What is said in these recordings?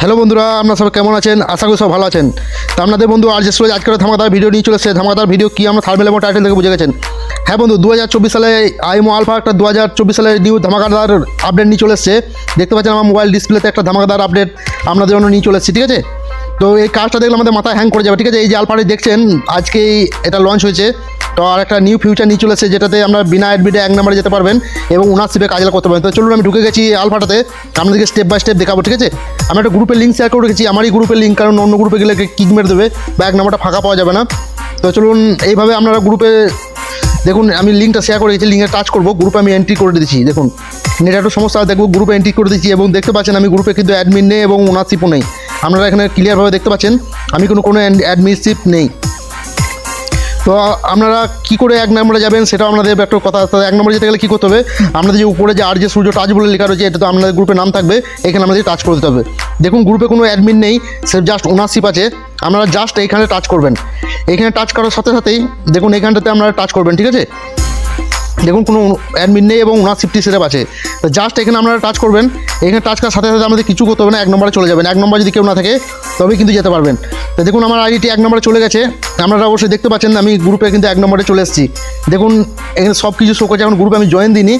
Hello বন্ধুরা, আপনারা সবাই কেমন আছেন? আশা করি সব ভালো আছেন। তো আপনাদের বন্ধু আর যে সুরজ, আজকের ধামাকাদার ভিডিও নিয়ে চলে এসেছে। ধামাকাদার ভিডিও কি আমরা থার্মেল এবং টাইটেল থেকে বুঝে গেছেন। হ্যাঁ বন্ধু দু হাজার চব্বিশ সালে আইমো আলফা একটা দু হাজার চব্বিশ সালের নিউ ধামাকাদার আপডেট নিয়ে চলে এসেছে। দেখতে পাচ্ছেন আমার মোবাইল ডিসপ্লেতে একটা ধামাকাদার আপডেট আপনাদের জন্য নিয়ে চলে এসেছি, ঠিক আছে? তো এই কাজটা দেখলে আমাদের মাথায় হ্যাং করে যাবে, ঠিক আছে? এই যে আলফাটি দেখছেন, আজকেই এটা লঞ্চ হয়েছে। তো আর একটা নিউ ফিউচার নিয়ে চলেছে, যেটাতে আমরা বিনা অ্যাডমিটে এক নম্বরে যেতে পারবেন এবং উনাশিপে কাজ করতে পারবেন। তো চলুন, আমি ঢুকে গেছি আলফাটাতে আপনাদেরকে স্টেপ বাই স্টেপ দেখাবো, ঠিক আছে? আমি একটা গ্রুপের লিঙ্ক শেয়ার করে রেখেছি, আমারই গ্রুপের লিঙ্ক কারণ অন্য গ্রুপে গেলে কিক মেরে দেবে বা এক নম্বরটা ফাঁকা পাওয়া যাবে না। তো চলুন, এইভাবে আপনারা গ্রুপে দেখুন, আমি লিঙ্কটা শেয়ার করে দিয়েছি লিঙ্কে টাচ করব গ্রুপে আমি এন্ট্রি করে দিয়েছি দেখুন। নেট একটু সমস্যা, দেখব গ্রুপে এন্ট্রি করে দিয়েছি এবং দেখতে পাচ্ছেন আমি গ্রুপে কিন্তু অ্যাডমিন নেই এবং ওনারশিপও নেই। আপনারা এখানে ক্লিয়ারভাবে দেখতে পাচ্ছেন, আমি কোনো কোনো অ্যাডমিনশিপ নেই। তো আপনারা কি করে এক নম্বরে যাবেন সেটাও আপনাদের একটা কথা এক নম্বরে যেতে গেলে কী করতে হবে? আপনাদের যে উপরে যে আর যে সূর্য টাচ বলে লেখা রয়েছে, এটা তো আপনাদের গ্রুপে নাম থাকবে। এখানে আমাদের টাচ করে দিতে হবে। দেখুন গ্রুপে কোনো অ্যাডমিন নেই সে জাস্ট ওনারশিপ আছে। আপনারা জাস্ট এইখানে টাচ করবেন। এখানে টাচ করার সাথে সাথেই, দেখুন, এখানটাতে আপনারা টাচ করবেন, ঠিক আছে? দেখুন কোনো অ্যাডমিট নেই এবং ওনারশিপটি সেটাপ আছে। তো জাস্ট এখানে আপনারা টাচ করবেন। এখানে টাচ করার সাথে সাথে আমাদের কিছু করতে হবে না, এক নম্বরে চলে যাবেন। এক নম্বর যদি কেউ না থাকে, তবেই কিন্তু যেতে পারবেন। তো দেখুন আমার আইডিটি এক নম্বরে চলে গেছে। আপনারা অবশ্যই দেখতে পাচ্ছেন, আমি গ্রুপে কিন্তু এক নম্বরে চলে এসেছি। দেখুন, এখানে সব কিছু শো করছে। এখন গ্রুপে আমি জয়েন দিইনি।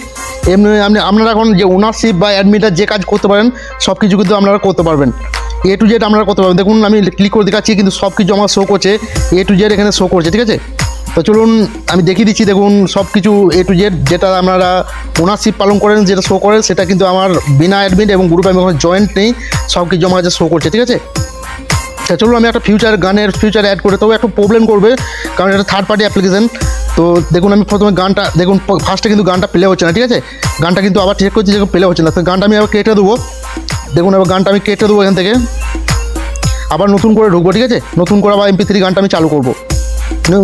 এমনি আপনি আপনারা এখন যে ওনারশিপ বা অ্যাডমিটার যে কাজ করতে পারেন, সব কিছু কিন্তু আপনারা করতে পারবেন। এ টু জেড আপনারা করতে পারবেন। দেখুন, আমি ক্লিক করে দেখাচ্ছি, কিন্তু সব কিছু আমার শো করছে। এ টু জেড এখানে শো করছে, ঠিক আছে? তো চলুন, আমি দেখিয়ে দিচ্ছি, দেখুন সব কিছু এ টু জেড যেটা আপনারা ওনারশিপ পালন করেন, যেটা শো করেন, সেটা কিন্তু আমার বিনা অ্যাডমিট এবং গ্রুপে আমি কোনো জয়েন্ট নেই সব কিছু আমার কাছে শো করছে, ঠিক আছে? তা চলুন, আমি একটা ফিউচার গানের ফিউচার অ্যাড করে তবে একটু প্রবলেম করবে, কারণ এটা থার্ড পার্টি অ্যাপ্লিকেশন তো দেখুন, আমি প্রথমে গানটা, দেখুন ফার্স্টে কিন্তু গানটা প্লে হচ্ছে না, ঠিক আছে? গানটা কিন্তু আবার চেক করছি যে প্লে হচ্ছে না, তো গানটা আমি আবার কেটে দেবো। দেখুন আবার গানটা আমি কেটে দেবো এখান থেকে। আবার নতুন করে ঢুকবো, ঠিক আছে? নতুন করে আবার এমপি থ্রি গানটা আমি চালু করব।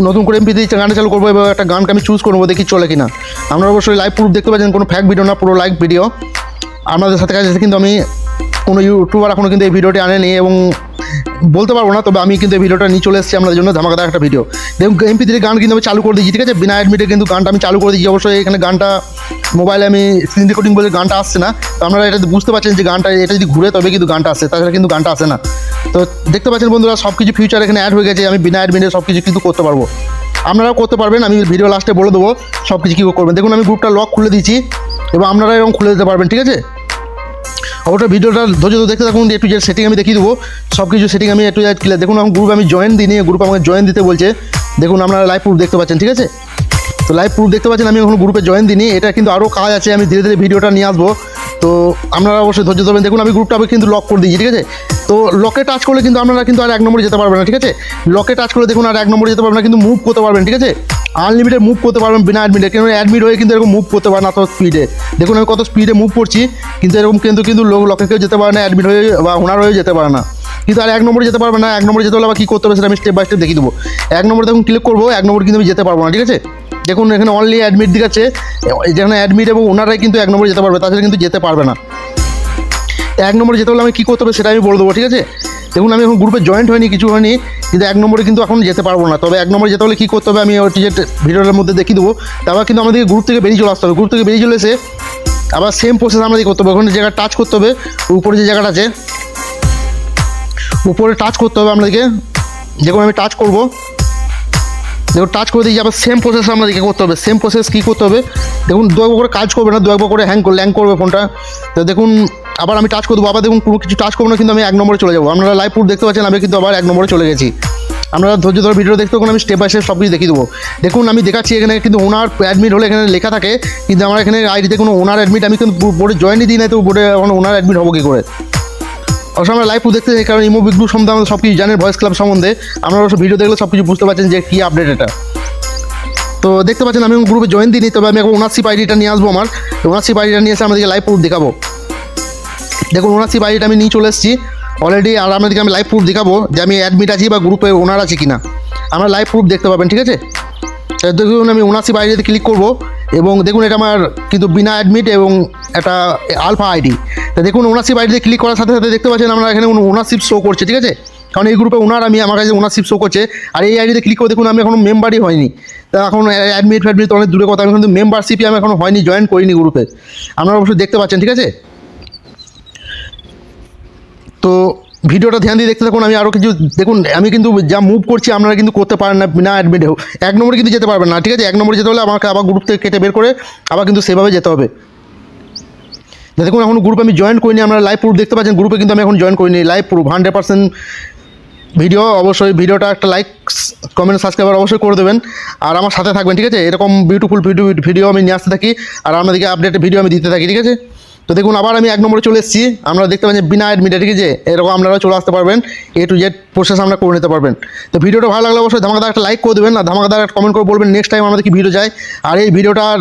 নতুন করে এমপি দিয়েছে গানটা চালু করব, এবার একটা গানকে আমি চুজ করব দেখি চলে কিনা। আপনারা অবশ্যই লাইভ প্রুফ দেখতে পাচ্ছেন, কোনো ফ্যাক ভিডিও না, পুরো লাইভ ভিডিও আপনাদের সাথে কাছে কিন্তু আমি কোনো ইউটিউবার এখনও কিন্তু এই ভিডিওটি আনেনি, এবং বলতে পারব না, তবে আমি কিন্তু এই ভিডিওটা নিয়ে চলে এসেছি আপনাদের জন্য ধামাকাদার একটা ভিডিও দেখুন এমপি থ্রি গান কিন্তু আমি চালু করে দিয়েছি, ঠিক আছে? বিনা অ্যাডমিটে কিন্তু গানটা আমি চালু করে দিয়েছি। অবশ্যই এখানে গানটা মোবাইলে আমি স্ক্রিন রেকর্ডিং বলে গানটা আসছে না। তো আপনারা এটা বুঝতে পারছেন যে গানটা, এটা যদি ঘুরে তবে কিন্তু গানটা আসে তাছাড়া কিন্তু গানটা আসে না। তো দেখতে পাচ্ছেন বন্ধুরা সব কিছু ফিউচার এখানে অ্যাড হয়ে গেছে, আমি বিনা অ্যাডমিটে সব কিছু কিন্তু করতে পারব। আপনারাও করতে পারবেন, আমি ভিডিও লাস্টে বলে দেবো সব কিছু কী করবেন। দেখুন, আমি গ্রুপটা লক খুলে দিয়েছি, এবং আপনারা এরকম খুলে দিতে পারবেন, ঠিক আছে? অবশ্যই ভিডিওটা ধৈর্য ধরে দেখতে থাকুন একটু যে সেটিং আমি দেখিয়ে দেবো সব কিছু সেটিং আমি একটু ক্লিয়ার দেখুন এখন গ্রুপ আমি জয়েন দিই গ্রুপ আমাকে জয়েন দিতে বলছে, দেখুন আপনারা লাইভ প্রুফ দেখতে পাচ্ছেন, ঠিক আছে? তো লাইভ প্রুফ দেখতে পাচ্ছেন, আমি এখন গ্রুপে জয়েন দিই এটা কিন্তু আরও কাজ আছে, আমি ধীরে ধীরে ভিডিওটা নিয়ে আসব, তো আপনারা অবশ্যই ধৈর্য ধরবেন, দেখুন আমি গ্রুপটা আমি কিন্তু লক করে দিয়েছি, ঠিক আছে? তো লকে টাচ করলে কিন্তু আপনারা কিন্তু আর এক নম্বরে যেতে পারবেন না, ঠিক আছে? লকে টাচ করে দেখুন আর এক নম্বরে যেতে পারবেন না, কিন্তু মুভ করতে পারবেন, ঠিক আছে? আনলিমিটেড মুভ করতে পারবেন বিনা অ্যাডমিটে কিন্তু অ্যাডমিট হয়ে কিন্তু এরকম মুভ করতে পারেন না স্পিডে দেখুন আমি কত স্পিডে মুভ করছি, কিন্তু এরকম কিন্তু কিন্তু লোক লকে কেউ যেতে পারে না অ্যাডমিট হয়ে বা ওনার হয়ে যেতে পারে না। কিন্তু আর এক নম্বরে যেতে পারবে না, এক নম্বরে যেতে হলে আবার কী করতে হবে সেটা আমি স্টেপ বাই স্টেপ দেখিয়ে দেবো। এক নম্বরে দেখুন ক্লিক করব, এক নম্বর কিন্তু আমি যেতে পারব না, ঠিক আছে? দেখুন এখানে অনলি অ্যাডমিট দেখাচ্ছে যেখানে অ্যাডমিট এবং ওনারাই কিন্তু এক নম্বরে যেতে পারবে, তাছাড়া কিন্তু যেতে পারবে না। এক নম্বরে যেতে হলে আমি কী করতে হবে সেটা আমি বলে দেবো, ঠিক আছে? দেখুন, আমি এখন গ্রুপে জয়েন্ট হয়নি, কিছু হয়নি, কিন্তু এক নম্বরে কিন্তু এখন যেতে পারব না। তবে এক নম্বরে যেতে হলে কী করতে হবে, আমি ওই যে ভিডিওটার মধ্যে দেখিয়ে দেবো। তারপর কিন্তু আমাদেরকে গ্রুপ থেকে বেরিয়ে চলে আসতে হবে। গ্রুপ থেকে বেরিয়ে চলে এসে আবার সেম প্রসেস আমাদের করতে হবে। ওখানে জায়গা টাচ করতে হবে, উপরে যে জায়গাটা আছে, উপরে টাচ করতে হবে আপনাদেরকে দেখুন, আমি টাচ করব। দেখুন টাচ করে দিয়েছি আবার সেম প্রসেস আপনাদেরকে করতে হবে। সেম প্রসেস কী করতে হবে? দেখুন, দু একবার করে কাজ করবে না, দু একবার করে হ্যাং ল্যাং করবে ফোনটা তো দেখুন আবার আমি টাচ করে দেবো, আবার দেখুন কোনো কিছু টাচ করব না, কিন্তু আমি এক নম্বরে চলে যাব। আপনারা লাইভ প্রুফ দেখতে পাচ্ছেন, আমি কিন্তু আবার এক নম্বরে চলে গেছি। আপনারা ধৈর্য ধরে ভিডিও দেখতে তখন আমি স্টেপ বাই স্টেপ সব কিছু দেখিয়ে দেবো। দেখুন, আমি দেখাচ্ছি এখানে কিন্তু ওনার অ্যাডমিট হলে এখানে লেখা থাকে, কিন্তু আমার এখানে আইডিতে কোনো ওনার অ্যাডমিট আমি কিন্তু বোর্ডে জয়েনই দিই না তো বোর্ডে এখন ওনার অ্যাডমিট হব কী করে? অবশ্য আমরা লাইভ দেখতে চাই কারণ ইমো, বিগ্রু সম্বন্ধে আমাদের সব কিছু জানেন ভয়েস ক্লাব সম্বন্ধে। আপনারা অবশ্য ভিডিও দেখলে সব কিছু বুঝতে পারছেন যে কী আপডেট এটা। তো দেখতে পাচ্ছেন, আমি গ্রুপে জয়েন দিইনি, তবে আমি এখন ওনারশিপ আইডিটা নিয়ে আসব আমার। ওনারশিপ আইডিটা নিয়ে এসে আমাদেরকে লাইভ প্রুফ দেখাবো। দেখুন ওনারশিপ আইডিটা আমি নিয়ে চলে এসেছি। অলরেডি আর আপনাদেরকে আমি লাইভ প্রুফ দেখাবো যে আমি অ্যাডমিট আছি বা গ্রুপে ওনার আছে কিনা। আমরা লাইভ প্রুফ দেখতে পাবেন, ঠিক আছে? দেখুন, আমি ওনারশিপ আইডিতে ক্লিক করব এবং দেখুন, এটা আমার কিন্তু বিনা অ্যাডমিট এবং একটা আলফা আইডি তা দেখুন ওনারশিপ আইডিতে ক্লিক করার সাথে সাথে দেখতে পাচ্ছেন, আমরা এখানে ওনারশিপ শো করছে, ঠিক আছে? কারণ এই গ্রুপে ওনার আমি, আমার কাছে ওনারশিপ শো করছে। আর এই আইডিতে ক্লিক করে দেখুন, আমি এখনও মেম্বারই হয়নি। তা এখন অ্যাডমিট ফ্যাডমিট অনেক দূরে কথা, আমি কিন্তু মেম্বারশিপই আমি এখনও হয়নি জয়েন করিনি গ্রুপে আপনারা অবশ্যই দেখতে পাচ্ছেন, ঠিক আছে? তো ভিডিওটা ধ্যান দিয়ে দেখতে থাকুন, আমি আরও কিছু দেখুন, আমি কিন্তু যা মুভ করছি আপনারা কিন্তু করতে পারেন না বিনা অ্যাডমিটেও এক নম্বরে কিন্তু যেতে পারবেন না, ঠিক আছে? এক নম্বরে যেতে হলে আমাকে আবার গ্রুপ থেকে কেটে বের করে আবার কিন্তু সেভাবে যেতে হবে। দেখুন, এখন গ্রুপে আমি জয়েন করিনি আপনারা লাইভ প্রুফ দেখতে পাচ্ছেন গ্রুপে কিন্তু আমি এখন জয়েন করিনি live proof hundred percent video অবশ্যই ভিডিওটা একটা লাইক কমেন্ট সাবস্ক্রাইবার অবশ্যই করে দেবেন, আর আমার সাথে থাকবেন, ঠিক আছে? এরকম বিউটিফুল ভিডিও ভিডিও আমি নিয়ে আসতে থাকি, আর আপনাদেরকে আপডেট ভিডিও আমি দিতে থাকি, ঠিক আছে? তো দেখুন, আবার আমি এক নম্বরে চলে এসেছি। আমরা দেখতে পাচ্ছি বিনা অ্যাডমিটে ঠিক আছে এরকম আপনারা চলে আসতে পারবেন। এ টু জেড প্রসেস আমরা করে নিতে পারবেন। তো ভিডিওটা ভালো লাগলে অবশ্যই ধামাকাদার একটা লাইক করে দেবেন আর ধামাকাদার একটা কমেন্ট করে বলবেন নেক্সট টাইম আমাদের কি ভিডিও যায়। আর এই ভিডিওটার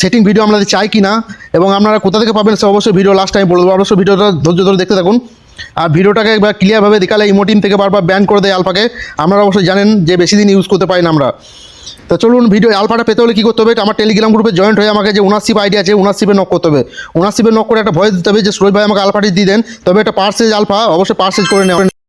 সেটিং ভিডিও আপনাদের চাই কি না এবং আপনারা কোথা থেকে পাবেন সে অবশ্যই ভিডিও লাস্ট টাইম বলে দেবো। অবশ্যই ভিডিওটা ধৈর্য ধরে দেখতে থাকুন। আর ভিডিওটাকে একবার ক্লিয়ারভাবে দেখালে ইমোটিন থেকে বারবার ব্যান করে দেয় আলফাকে। আপনারা অবশ্যই জানেন যে বেশি দিন ইউজ করতে পারি না আমরা। তো চলুন ভিডিও আলফাটা পেতে হলে কী করতে হবে? আমার টেলিগ্রাম গ্রুপে জয়েন্ট হয়ে আমাকে যে ওনারশিপ আইডি আছে উনাশিপে নক করতে হবে। উনাশিপে নক করে একটা ভয়েস দিতে হবে যে, সুরজ ভাই আমাকে আলফাটি দিয়ে দেন। তবে একটা পার্সেজ আলফা অবশ্যই পার্সেজ করে নেওয়া